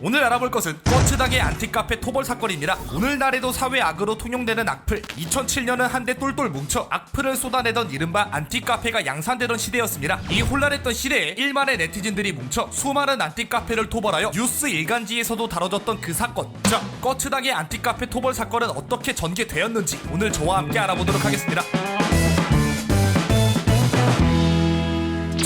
오늘 알아볼 것은 꺼츠당의 안티카페 토벌 사건입니다. 오늘날에도 사회 악으로 통용되는 악플. 2007년은 한데 똘똘 뭉쳐 악플을 쏟아내던 이른바 안티카페가 양산되던 시대였습니다. 이 혼란했던 시대에 1만의 네티즌들이 뭉쳐 수많은 안티카페를 토벌하여 뉴스 일간지에서도 다뤄졌던 그 사건. 자, 꺼츠당의 안티카페 토벌 사건은 어떻게 전개되었는지 오늘 저와 함께 알아보도록 하겠습니다.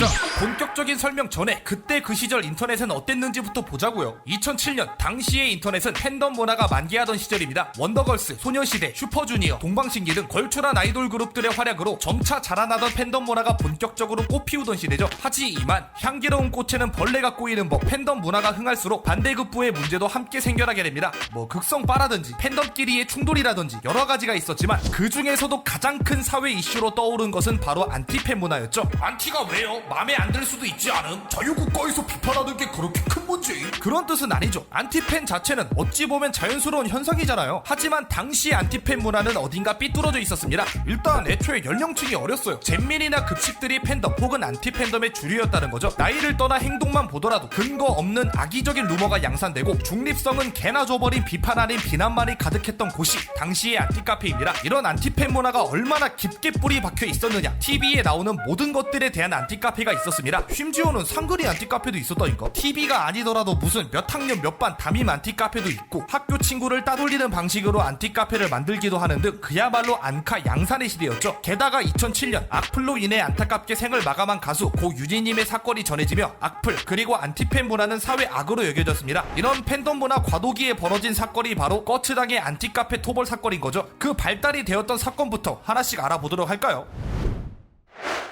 자, 본격적인 설명 전에 그때 그 시절 인터넷은 어땠는지부터 보자고요. 2007년 당시의 인터넷은 팬덤 문화가 만개하던 시절입니다. 원더걸스, 소녀시대, 슈퍼주니어, 동방신기 등 걸출한 아이돌 그룹들의 활약으로 점차 자라나던 팬덤 문화가 본격적으로 꽃피우던 시대죠. 하지만 향기로운 꽃에는 벌레가 꼬이는 법. 팬덤 문화가 흥할수록 반대급부의 문제도 함께 생겨나게 됩니다. 뭐 극성 빠라든지 팬덤끼리의 충돌이라든지 여러 가지가 있었지만 그 중에서도 가장 큰 사회 이슈로 떠오른 것은 바로 안티팬 문화였죠. 안티가 왜요? 마음에 안 들 수도 있지 않음? 자유국가에서 비판하는 게 그렇게 큰 문제? 그런 뜻은 아니죠. 안티팬 자체는 어찌 보면 자연스러운 현상이잖아요. 하지만 당시 안티팬 문화는 어딘가 삐뚤어져 있었습니다. 일단 애초에 연령층이 어렸어요. 잼민이나 급식들이 팬덤 혹은 안티 팬덤의 주류였다는 거죠. 나이를 떠나 행동만 보더라도 근거 없는 악의적인 루머가 양산되고 중립성은 개나 줘버린 비판 아닌 비난만이 가득했던 곳이 당시의 안티카페입니다. 이런 안티팬 문화가 얼마나 깊게 뿌리 박혀 있었느냐. TV에 나오는 모든 것들에 대한 안티카페 가 있었습니다. 심지어는 상근이 안티카페도 있었다니까. TV가 아니더라도 무슨 몇 학년 몇 반 담임 안티카페도 있고 학교 친구를 따돌리는 방식으로 안티카페를 만들기도 하는 등 그야말로 안카 양산의 시대였죠. 게다가 2007년 악플로 인해 안타깝게 생을 마감한 가수 고 유진님의 사건이 전해지며 악플 그리고 안티팬 문화는 사회 악으로 여겨졌습니다. 이런 팬덤 문화 과도기에 벌어진 사건이 바로 꺼츠당의 안티카페 토벌 사건인 거죠. 그 발달이 되었던 사건부터 하나씩 알아보도록 할까요?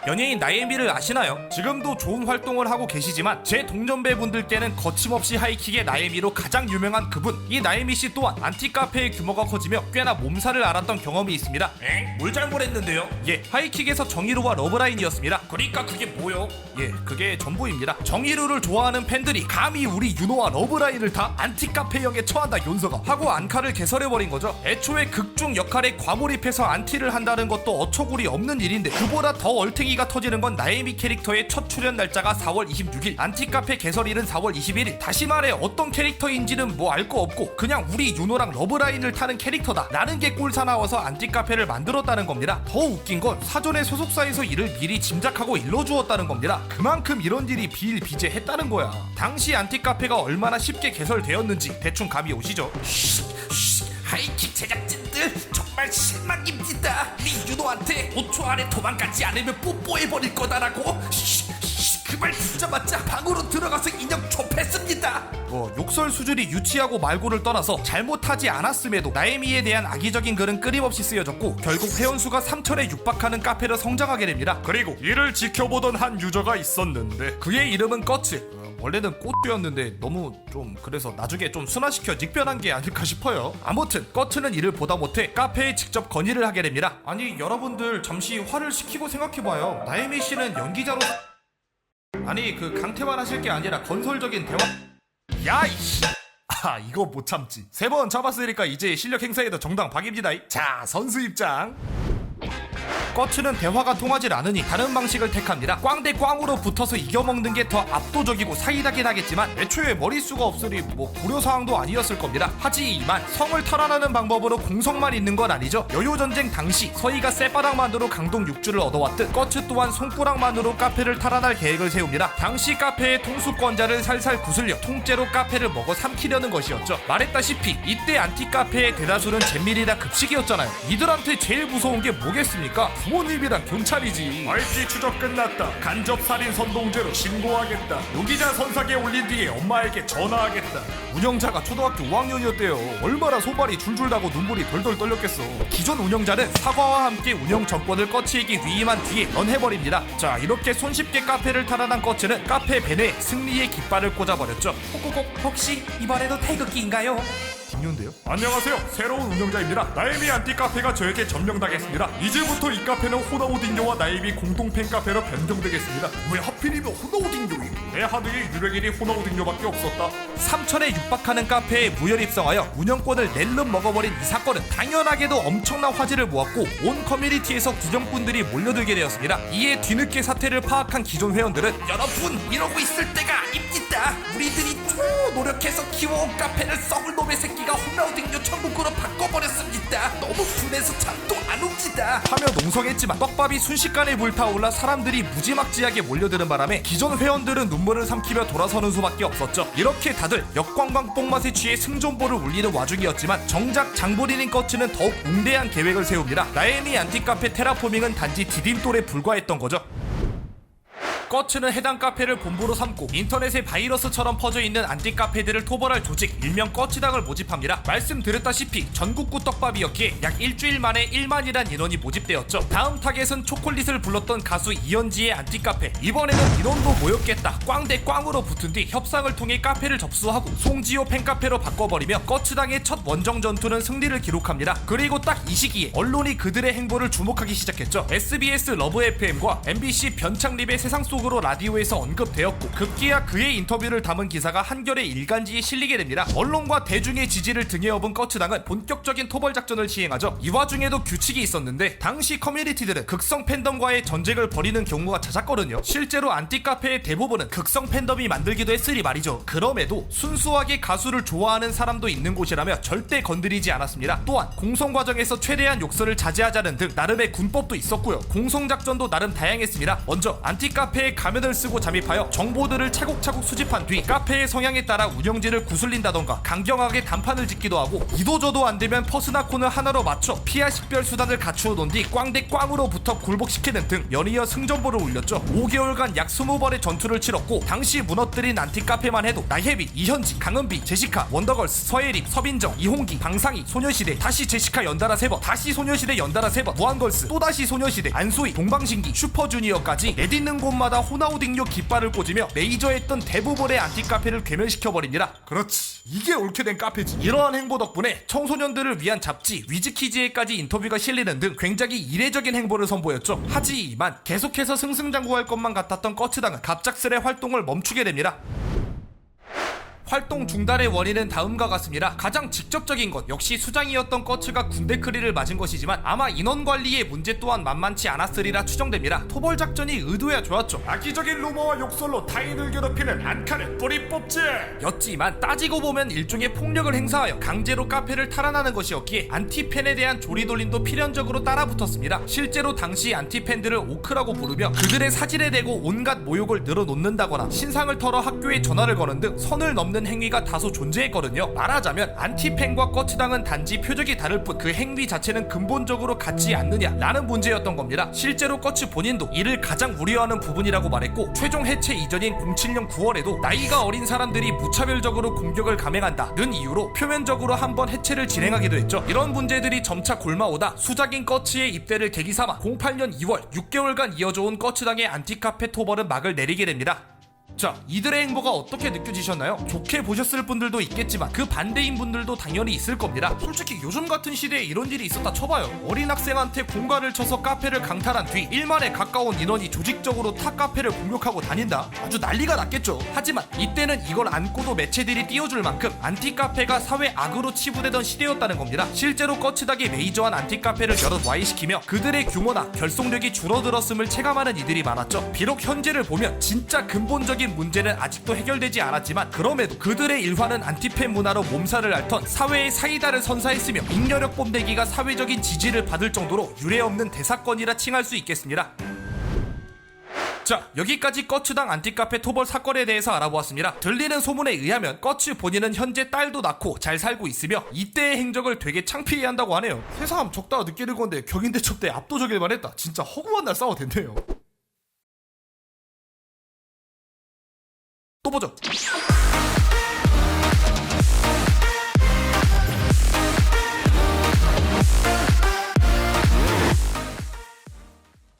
연예인 나예미를 아시나요? 지금도 좋은 활동을 하고 계시지만 제 동년배 분들께는 거침없이 하이킥의 나예미로 가장 유명한 그분 이 나예미 씨 또한 안티카페의 규모가 커지며 꽤나 몸살을 앓았던 경험이 있습니다 엥? 뭘 잘못했는데요? 예 하이킥에서 정의로와 러브라인이었습니다 그러니까 그게 뭐요? 예 그게 전부입니다 정의로를 좋아하는 팬들이 감히 우리 윤호와 러브라인을 다 안티카페형에 처한다 윤서가 하고 안카를 개설해버린 거죠 애초에 극중 역할에 과몰입해서 안티를 한다는 것도 어처구니 없는 일인데 그보다 더 얼탱이 가 터지는 건 나에미 캐릭터의 첫 출연 날짜가 4월 26일. 안티카페 개설일은 4월 21일 다시 말해 어떤 캐릭터인지는 뭐 알 거 없고 그냥 우리 윤호랑 러브라인을 타는 캐릭터다. 라는 게 꼴사 나와서 안티카페를 만들었다는 겁니다. 더 웃긴 건 사전에 소속사에서 이를 미리 짐작하고 일러주었다는 겁니다. 그만큼 이런 일이 비일비재했다는 거야. 당시 안티카페가 얼마나 쉽게 개설되었는지 대충 감이 오시죠. 하이킥 제작진들 정말 실망입니다. 윤호한테 5초 안에 도망가지 않으면 뽀뽀해버릴 거다라고. 그말 듣자마자 방으로 들어가서 인형 좁혔습니다. 뭐 욕설 수준이 유치하고 말고를 떠나서 잘못하지 않았음에도 나에미에 대한 악의적인 글은 끊임없이 쓰여졌고 결국 회원수가 3천에 육박하는 카페로 성장하게 됩니다. 그리고 이를 지켜보던 한 유저가 있었는데 그의 이름은 꺼츠. 어, 원래는 꽃두였는데 너무 좀 그래서 나중에 좀 순화시켜 닉변한 게 아닐까 싶어요. 아무튼 꺼츠는 이를 보다 못해 카페에 직접 건의를 하게 됩니다. 아니 여러분들 잠시 화를 식히고 생각해봐요. 나에미 씨는 연기자로 아니 그 강퇴만 하실 게 아니라 건설적인 대화 야 이씨 아 이거 못 참지 세 번 잡았으니까 이제 실력 행사에도 정당 박입니다 자 선수 입장 꺼츠는 대화가 통하질 않으니 다른 방식을 택합니다. 꽝 대 꽝으로 붙어서 이겨먹는 게 더 압도적이고 사이다긴 하겠지만 애초에 머릿수가 없으니 뭐 고려사항도 아니었을 겁니다. 하지만 성을 탈환하는 방법으로 공성만 있는 건 아니죠. 여요전쟁 당시 서희가 쇠바닥만으로 강동 6주를 얻어왔듯 꺼츠 또한 손가락만으로 카페를 탈환할 계획을 세웁니다. 당시 카페의 통수권자를 살살 구슬려 통째로 카페를 먹어 삼키려는 것이었죠. 말했다시피 이때 안티카페의 대다수는 잼밀이나 급식이었잖아요. 이들한테 제일 무서운 게 뭐겠습니까? 부모님이랑 경찰이지. RC 추적 끝났다. 간접 살인 선동죄로 신고하겠다. 용기자 선상에 올린 뒤에 엄마에게 전화하겠다. 운영자가 초등학교 5학년이었대요. 얼마나 소발이 줄줄 나고 눈물이 덜덜 떨렸겠어. 기존 운영자는 사과와 함께 운영 정권을 꺼치기 위임한 뒤에 런해버립니다. 자, 이렇게 손쉽게 카페를 탈환한 꺼츠는 카페 벤에 승리의 깃발을 꽂아버렸죠. 혹혹혹 혹시 이번에도 태극기인가요? 김윤대요? 안녕하세요. 새로운 운영자입니다. 나이미 안티 카페가 저에게 점령당했습니다. 이제부터 이 카페는 호나우딩요와 나이미 공동 팬 카페로 변경되겠습니다. 왜 하필이면 호나우딩요이? 내 하드에 유력인이 호나우딩요밖에 없었다. 3천에 육박하는 카페에 무혈 입성하여 운영권을 낼름 먹어버린 이 사건은 당연하게도 엄청난 화제를 모았고 온 커뮤니티에서 구경꾼들이 몰려들게 되었습니다. 이에 뒤늦게 사태를 파악한 기존 회원들은 여러분 이러고 있을 때가 아닙니다. 우리들이 노력해서 키워온 카페를 썩을 놈의 새끼가 홈라우딩요 천국으로 바꿔버렸습니다. 너무 분해서 잠도 안 옵니다. 하며 농성했지만 떡밥이 순식간에 불타올라 사람들이 무지막지하게 몰려드는 바람에 기존 회원들은 눈물을 삼키며 돌아서는 수밖에 없었죠. 이렇게 다들 역관광 뽕맛에 취해 승전보를 울리는 와중이었지만 정작 장보리님 거치는 더욱 웅대한 계획을 세웁니다. 나에미 안티카페 테라포밍은 단지 디딤돌에 불과했던 거죠 꺼츠는 해당 카페를 본부로 삼고 인터넷에 바이러스처럼 퍼져 있는 안티 카페들을 토벌할 조직 일명 꺼츠당을 모집합니다. 말씀드렸다시피 전국구 떡밥이었기에 약 일주일 만에 1만이란 인원이 모집되었죠. 다음 타겟은 초콜릿을 불렀던 가수 이현지의 안티 카페. 이번에는 인원도 모였겠다. 꽝대 꽝으로 붙은 뒤 협상을 통해 카페를 접수하고 송지효 팬카페로 바꿔버리며 꺼츠당의 첫 원정 전투는 승리를 기록합니다. 그리고 딱 이 시기에 언론이 그들의 행보를 주목하기 시작했죠. SBS 러브 FM과 MBC 변창립의 세상 속으로 라디오에서 언급되었고 급기야 그의 인터뷰를 담은 기사가 한겨레 일간지에 실리게 됩니다. 언론과 대중의 지지를 등에 업은 꺼츠당은 본격적인 토벌 작전을 시행하죠. 이 와중에도 규칙이 있었는데 당시 커뮤니티들은 극성 팬덤과의 전쟁을 벌이는 경우가 잦았거든요. 실제로 안티 카페의 대부분은 극성 팬덤이 만들기도 했으니 말이죠. 그럼에도 순수하게 가수를 좋아하는 사람도 있는 곳이라며 절대 건드리지 않았습니다. 또한 공성 과정에서 최대한 욕설을 자제하자는 등 나름의 군법도 있었고요. 공성 작전도 나름 다양했습니다. 먼저 안티 카페 에 가면을 쓰고 잠입하여 정보들을 차곡차곡 수집한 뒤 카페의 성향에 따라 운영진을 구슬린다던가 강경하게 단판을 짓기도 하고 이도저도 안 되면 퍼스나콘을 하나로 맞춰 피하 식별 수단을 갖추어 놓은 뒤 꽝 대 꽝으로부터 굴복시키는 등 연이어 승전보를 올렸죠. 5개월간 약 20번의 전투를 치렀고 당시 무너뜨린 안티 카페만 해도 나혜비, 이현지, 강은비, 제시카, 원더걸스, 서예림, 서빈정, 이홍기, 방상희, 소녀시대, 다시 제시카 연달아 3번, 다시 소녀시대 연달아 3번, 무한걸스, 또다시 소녀시대, 안소희, 동방신기, 슈퍼주니어까지 내딛는 곳마다 호나우딩요 깃발을 꽂으며 메이저했던 대부분의 안티 카페를 괴멸시켜버립니다. 그렇지. 이게 옳게 된 카페지. 이러한 행보 덕분에 청소년들을 위한 잡지 위즈키즈에까지 인터뷰가 실리는 등 굉장히 이례적인 행보를 선보였죠. 하지만 계속해서 승승장구할 것만 같았던 꺼츠당은 갑작스레 활동을 멈추게 됩니다. 활동 중단의 원인은 다음과 같습니다. 가장 직접적인 것 역시 수장이었던 꺼츠가 군대 크리를 맞은 것이지만 아마 인원 관리의 문제 또한 만만치 않았으리라 추정됩니다. 토벌 작전이 의도야 좋았죠. 악의적인 루머와 욕설로 타인을 괴롭히는 안카는 뿌리 뽑지. 였지만 따지고 보면 일종의 폭력을 행사하여 강제로 카페를 탈환하는 것이었기에 안티팬에 대한 조리돌림도 필연적으로 따라붙었습니다. 실제로 당시 안티팬들을 오크라고 부르며 그들의 사진에 대고 온갖 모욕을 늘어놓는다거나 신상을 털어 학교에 전화를 거는 등 선을 넘는 행위가 다소 존재했거든요. 말하자면 안티팬과 꺼치당은 단지 표적이 다를 뿐 그 행위 자체는 근본적으로 같지 않느냐라는 문제였던 겁니다. 실제로 꺼치 본인도 이를 가장 우려하는 부분이라고 말했고 최종 해체 이전인 07년 9월에도 나이가 어린 사람들이 무차별적으로 공격을 감행한다는 이유로 표면적으로 한번 해체를 진행하기도 했죠. 이런 문제들이 점차 골마오다 수작인 꺼치의 입대를 계기 삼아 08년 2월 6개월간 이어져온 꺼치당의 안티카페 토벌은 막을 내리게 됩니다. 자, 이들의 행보가 어떻게 느껴지셨나요? 좋게 보셨을 분들도 있겠지만 그 반대인 분들도 당연히 있을 겁니다. 솔직히 요즘 같은 시대에 이런 일이 있었다 쳐봐요. 어린 학생한테 공갈을 쳐서 카페를 강탈한 뒤 1만에 가까운 인원이 조직적으로 타 카페를 공격하고 다닌다? 아주 난리가 났겠죠. 하지만 이때는 이걸 안고도 매체들이 띄워줄 만큼 안티 카페가 사회 악으로 치부되던 시대였다는 겁니다. 실제로 꺼치닥이 메이저한 안티 카페를 여럿 와이시키며 그들의 규모나 결속력이 줄어들었음을 체감하는 이들이 많았죠. 비록 현재를 보면 진짜 근본적인 문제는 아직도 해결되지 않았지만 그럼에도 그들의 일화는 안티팬 문화로 몸살을 앓던 사회의 사이다를 선사했으며 잉여력 뽐내기가 사회적인 지지를 받을 정도로 유례없는 대사건이라 칭할 수 있겠습니다. 자 여기까지 꺼츠당 안티카페 토벌 사건에 대해서 알아보았습니다. 들리는 소문에 의하면 꺼츠 본인은 현재 딸도 낳고 잘 살고 있으며 이때의 행적을 되게 창피해 한다고 하네요. 세상 적다가 느끼는 건데 격인 대첩 때 압도적일만 했다. 진짜 허구한 날 싸워도 된대요. 또 보죠.